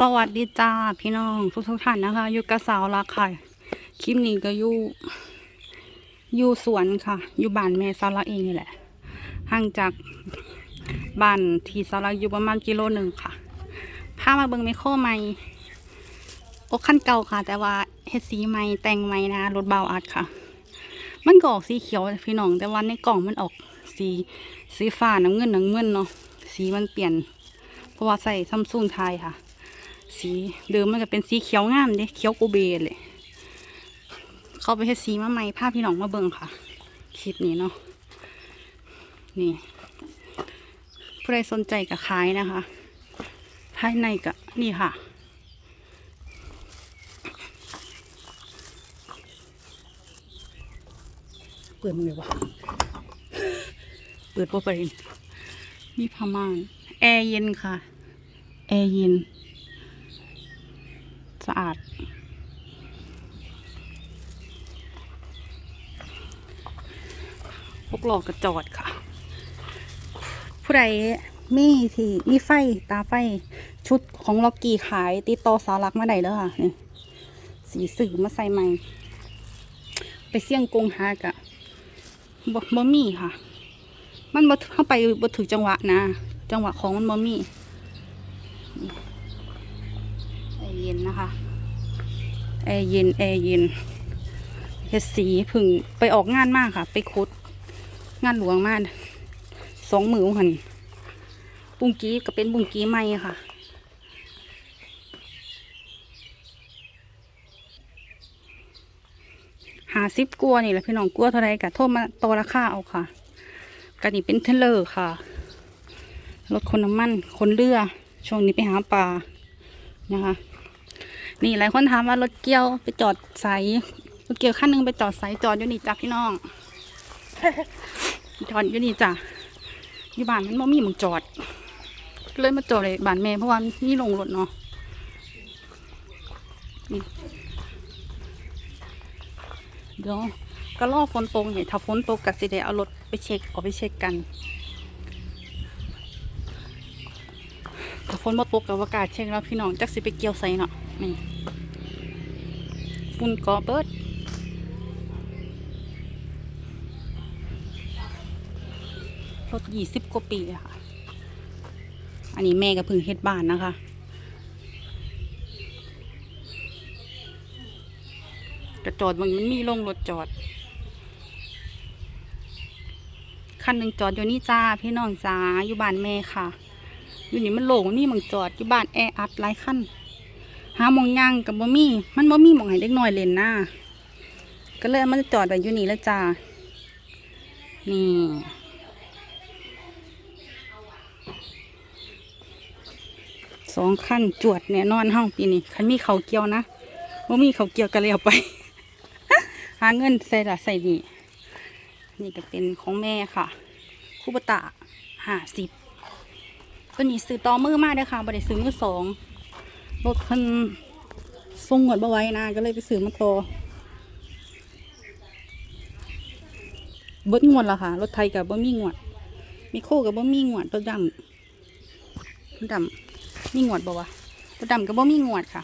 สวัสดีจ้าพี่น้องทุกทุกท่านนะคะอยู่กับสาวรักค่ะคลิปนี้ก็อยู่อยู่สวนค่ะ อยู่บ้านแม่สาวรักเองนี่แหละ ห่างจากบ้านที่สาวรักอยู่ประมาณกิโลหนึ่งค่ะพามาเบิ่งไมโครใหม่โอ้ขั้นเก่าค่ะ แต่ว่าเฮ็ดสีใหม่แต่งใหม่นะรถเบาอัดค่ะ มันก็ออกสีเขียวพี่น้อง แต่ว่าในกล่องมันออกสีสีฟ้าน้ำเงินน้ำเงินเนาะสีมันเปลี่ยน เพราะว่าใส่ซัมซุงไทยค่ะ สีเดิมมันจะเป็นสีเขียวงามเด้เขียวโกเบเลยเขาไปเฮ็ดสีมาใหม่ภาพพี่น้องมาเบิ่งค่ะคลิปนี้เนาะนี่ผู้ใดสนใจกับขายนะคะ ภายในก็นี่ค่ะ เปิดมันเลยวะเปิดปุ๊บไปมีผ้าม่านแอร์เย็นค่ะ แอร์เย็น สะอาด พวกหลอกกระจอดค่ะ ผู้ใดมีที่มีไฟตาไฟชุดของล็อกกี้ขาย ติดต่อสาวรักมาได้เลยค่ะนี่สีสื่อมาใส่ใหม่ ไปเสี่ยงกงหากะบ่บ่มีค่ะ มันบ่เข้าไปบ่ถึงจังหวะนะ จังหวะของมันบ่มีแอร์ เย็นนะคะ แอร์เย็น แอร์เย็นเฮ็ดสีเพึ่งไปออกงานมากค่ะ ไปคุด งานหลวงมากสองมือหันบุ้งกี้ก็เป็นบุ้งกี้ใหม่ค่ะหาซิปกลัวนี่แหละพี่น้องกลัวเท่าไรกะโทษมาต่อราคาเอาค่ะกันนี่เป็นเทเลอร์ค่ะรถคนน้ำมันคนเรือช่วงนี้ไปหาปลานะคะ นี่หลายคนถามว่ารถเกี่ยวไปจอดใสรถเกี่ยวขั้นหนึ่งไปจอดใสจอดอยู่นี่จ้ะพี่น้อง จอดอยู่นี่จ้ะอยู่บ้านมันบ่มีมึงจอด เลยมาจอดเลยบ้านแม่เพราะว่านี่ลงรถเนาะเดี๋ยวก็รอฝนตกเนี่ยถ้าฝนตกก็สิได้เอารถไปเช็คออกไปเช็คกัน ถ้าฝนบ่ตกก็ว่ากล้าเช็คแล้วพี่น้องจักสิไปเกี่ยวใส่เนาะนี่ฝุ่นกอเบิดรถยี่สิบกว่าปีอะค่ะ อันนี้แม่ก็เพึ่งเฮ็ดบ้านนะคะกระจอดมันมันมีลงรถจอด คันหนึ่งจอดอยู่นี่จ้า พี่น้องจ้าอยู่บ้านแม่ค่ะ อยู่นี่มันโล่งมันมีหมองจอดอยู่บ้านแออัดหลายคันหาหมองย่างกับบ่มีมันบ่มีหมองให้เด็กน้อยเล่นนะก็เลยมันจอดไว้อยู่นี่แล้วจ้านี่สองขั้นจวดเนี่ยนอนห้องปีนี้คันมีเขาเกี่ยวนะว่ามีเขาเกี่ยวกันเลยเอาไป หาเงินใส่ละใส่นี่ นี่ก็เป็นของแม่ค่ะคูปตะห้าสิบ ตัวนี้ซื้อต่อมือมากเลยค่ะบริซื้อมือสองรถคันทรงหมดมาไว้นะก็เลยไปซื้อมาต่อเบิดงวดละค่ะ รถไทยกับบ่มีงวด มีโคกับบ่มีงวดรถดำรถดำมีงวดบ่วะรถดำก็บ่มีงวดค่ะ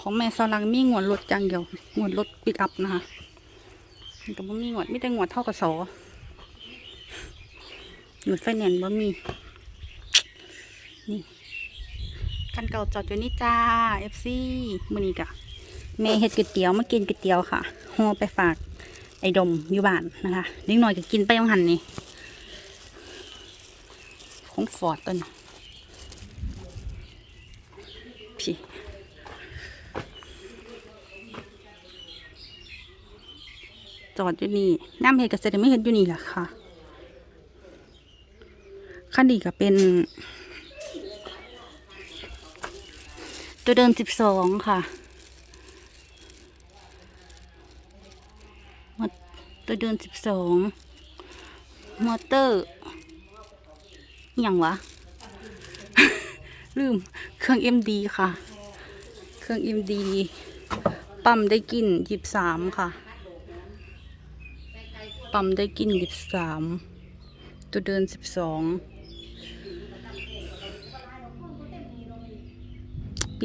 ของแม่ซาลังมีงวดรถจังเดียวงวดรถปิกอัพนะคะมันก็บ่มีงวดมีแต่งวดเท่ากับสองวดไฟแนนซ์บ่มี นี่กันเก่าจอดอยู่นี่จ้า FC มื้อนี้กะแม่เฮ็ดก๋วยเตี๋ยวมากินก๋วยเตี๋ยวค่ะห่อไปฝากไอ้ดมอยู่บ้านนะคะเล็กน้อยก็กินไปยังหันนี่ของฟอร์ดต้นพี่จอดอยู่นี่น้ำเห็ดกระเซ็นไม่เห็นอยู่นี่แหละค่ะคันดีก็เป็น ตัวเดินสิบสองค่ะมอตัวเดินสิบสองมอเตอร์อย่างวะ ลืม เครื่อง MD ค่ะ เครื่อง MD ปั๊มได้กินยิบสามค่ะ ปั๊มได้กินยิบสามตัวเดินสิบสอง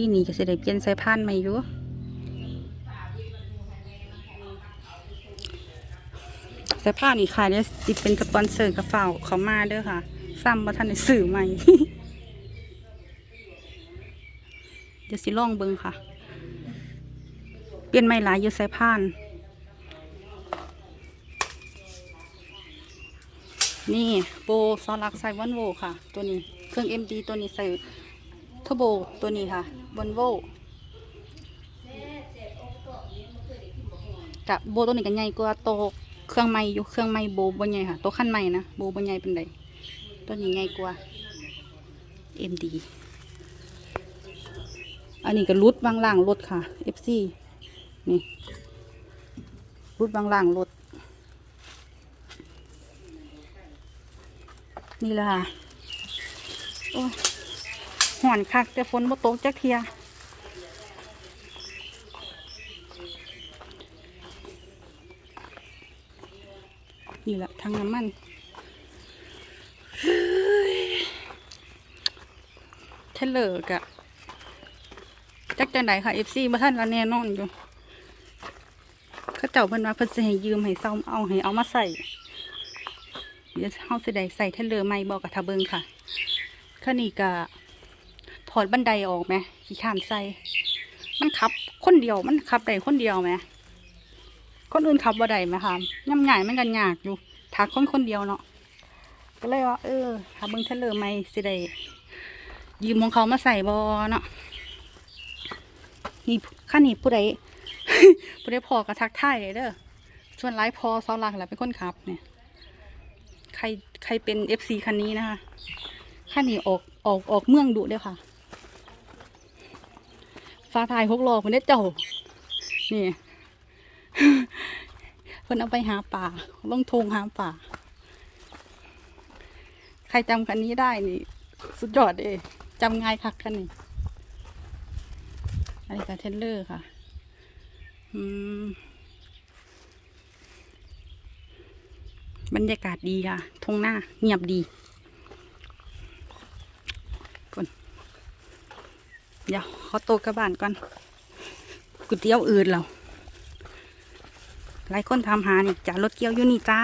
ปีนี้ก็สิได้เปลี่ยนสายพานใหม่อยู่สายพานนี่ขายได้สิเป็นสปอนเซอร์กระเป๋าเขามาเด้อค่ะซ้ำบ่ทันได้ซื้อใหม่เดี๋ยวสิลองเบิ่งค่ะ เปลี่ยนไม่หลายอยู่สายพานนี่โบซอลักใส่วันโวค่ะ ตัวนี้ เครื่อง MD ตัวนี้ใส่ทโบตัวนี้ค่ะ วันโวกับโบตัวนี้กันใหญ่กว่าโตเครื่องไม้อยู่เครื่องไม้โบบนใหญ่ค่ะตัวขั้นไม้นะโบบนใหญ่เป็นไดตัวนี้ใหญ่กว่า MD อันนี้ก็รุดบางล่างรถค่ะ FC นี่รุดบางล่างรถนี่แหละค่ะโอ้ หอนคักแต่ฝนบ่ตกจักเทียนี่แหละทางน้ำมันเทเลอร์กะจักจังไดค่ะ FC บ่ทันละแน่นอนอยู่เขาเจ้าเพิ่นว่าเพิ่นสิให้ยืมให้เซาเอาให้เอามาใส่เดี๋ยวเฮาสิได้ใส่เทเลอร์ใหม่บอกกับทะเบิงค่ะข้านี่ก็ ถอดบันไดออกไหมขี้ข้านใส่ มันขับ คนเดียวมันขับได้คนเดียวไหมคนอื่นขับบ่ได้ไหมคะย่ำใหญ่มันกันยากอยู่ถ้าคนคนเดียวเนาะก็เลยว่า เออถ้าเบิ่งเทเลอร์ใหม่สิได้ยืมของเขามาใส่บอเนาะนี่ข้านี่ผู้ใดผู้ใดพอกระทักทายเลยเด้อส่วนไลฟ์พอเสาหลักแหละเป็นคนขับ เนี่ย ใครใครเป็นเอฟซีคันนี้นะคะคันนี้ออกออกออกเมืองดุเด้อค่ะ ฟ้าทายพกรอคนได้เจ้า นี่เพิ่นเอาไปหาป่าลงทงหาป่า ใครจำคันนี้ได้นี่ สุดยอดเลยจำง่ายคักคันนี้อันนี้ก็เทนเลอร์ค่ะอืมบรรยากาศดีค่ะทงหน้าเงียบดีคน เดี๋ยวขอโตวกระบานก่อนก๋วยเตี๋ยวอื่นเราหลายคนถามหานี่จ้ารถเกี่ยวอยู่นี่จ้า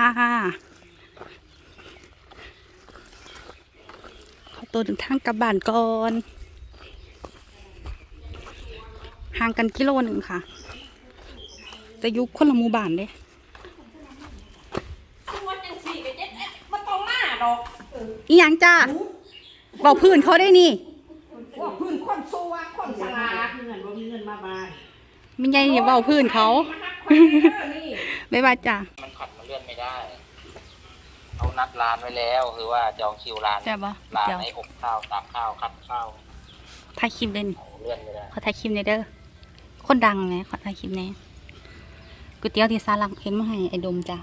ขอตัวถึงทางกระบานก่อนห่างกันกิโลหนึ่งค่ะแต่อยุคคนละหมู่บ้านเด้ตัวจังสี่ก็เจ็ดเอ๊ะมันต้องมาดอกอีหยังจ้าบอกพื้นเขาได้นี่ พวกพื้นคนซัวคนสลาด เงินว่ามีเงินมาบาน ไม่ใช่อย่าบอกพื้นเขามาหักคนเด้อนี่บ๊ายบายจ้ามันขัดมันเลื่อนไม่ได้เขานัดร้านไว้แล้วคือว่าจองคิวร้านใช่ปะร้านเดี๋ยวให้อบข้าวตากข้าวคัดข้าวถ่ายคลิปเด่นเขาเลื่อนไม่ได้ขอถ่ายคลิปหน่อยเด้อคนดังไหมขอถ่ายคลิปแหน่ก๋วยเตี๋ยวที่ซาลังเห็นมาให้ไอ้ดมจ้า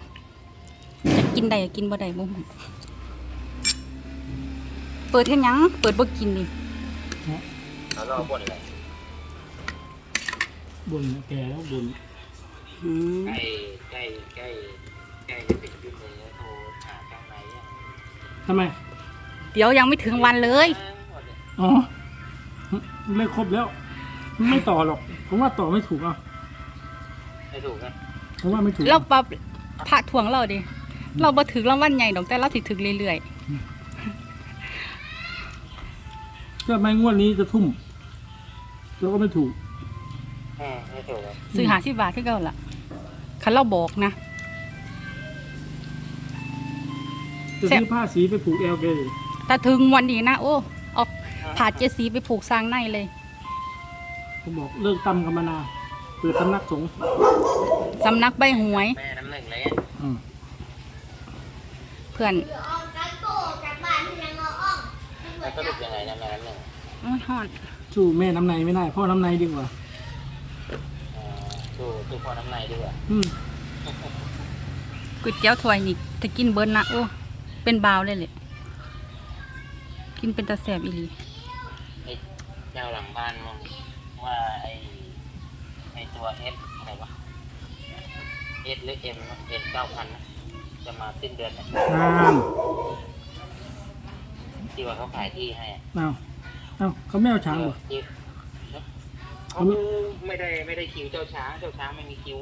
จะกินได้ก็กินบ่ได้บ่ฮู้เปิดเท่นหยังเปิดบ่กินนี่แล้วเราบ่นอะไร บุญแกแล้วบุญอืมใกล้ใกล้ใกล้ใกล้จะถึงยุคเลยโทรหาช่างไหนอะทำไม เดี๋ยวยังไม่ถึงวันเลยอ๋อ ไม่ครบแล้ว ไม่ต่อหรอกผมว่าต่อไม่ถูกอะไม่ถูกนะผมว่าไม่ถูกเราปรับพระถ่วงเราดิ เราบ่ถึงรางวัลใหญ่ดอกแต่เราสิถึงเรื่อยก็ไม่งวดนี้จะทุ่ม แล้วก็ไม่ถูก อืมไม่ถูกครับๆซื้อหาสิบบาทคือเก่าล่ะคันเราบอกนะ จะซื้อผ้าสีไปผูกเอลเกถ้าถึงวันนี้นะโอ้เอาผ่าเจดสีไปผูกสร้างในเลยผมบอกเลิกตำกันมานานเปิดสำนักสงฆ์สำนักใบหวย แม่น้ำหนึ่งเลยอืมเพื่อนแล้วสรุปยังไงนะแม่น้ำหนึ่งโอ้ยฮอด สู้แม่น้ำในไม่ได้พ่อน้ำในดีกว่า อ่าสู้สู้พอน้ำในดีกว่าอืมก๋วยเตี๋ยวถ้วยนี่ถ้ากินเบิร์นนะโอ้เป็นบาวเลยเลยกินเป็นตาแสบอีหลีไอ้เจ้าหลังบ้านมึงว่าไอ้ไอ้ตัวเอสอะไรวะเอสหรือเอ็มเอ็นเก้าพันจะมาสิ้นเดือนเนี่ยนานที่ว่าเขาขายที่ให้อะเอาเอาเขาไม่เอาช้างเหรอที่ เขาไม่ได้ไม่ได้คิวเจ้าช้างเจ้าช้างไม่มีคิว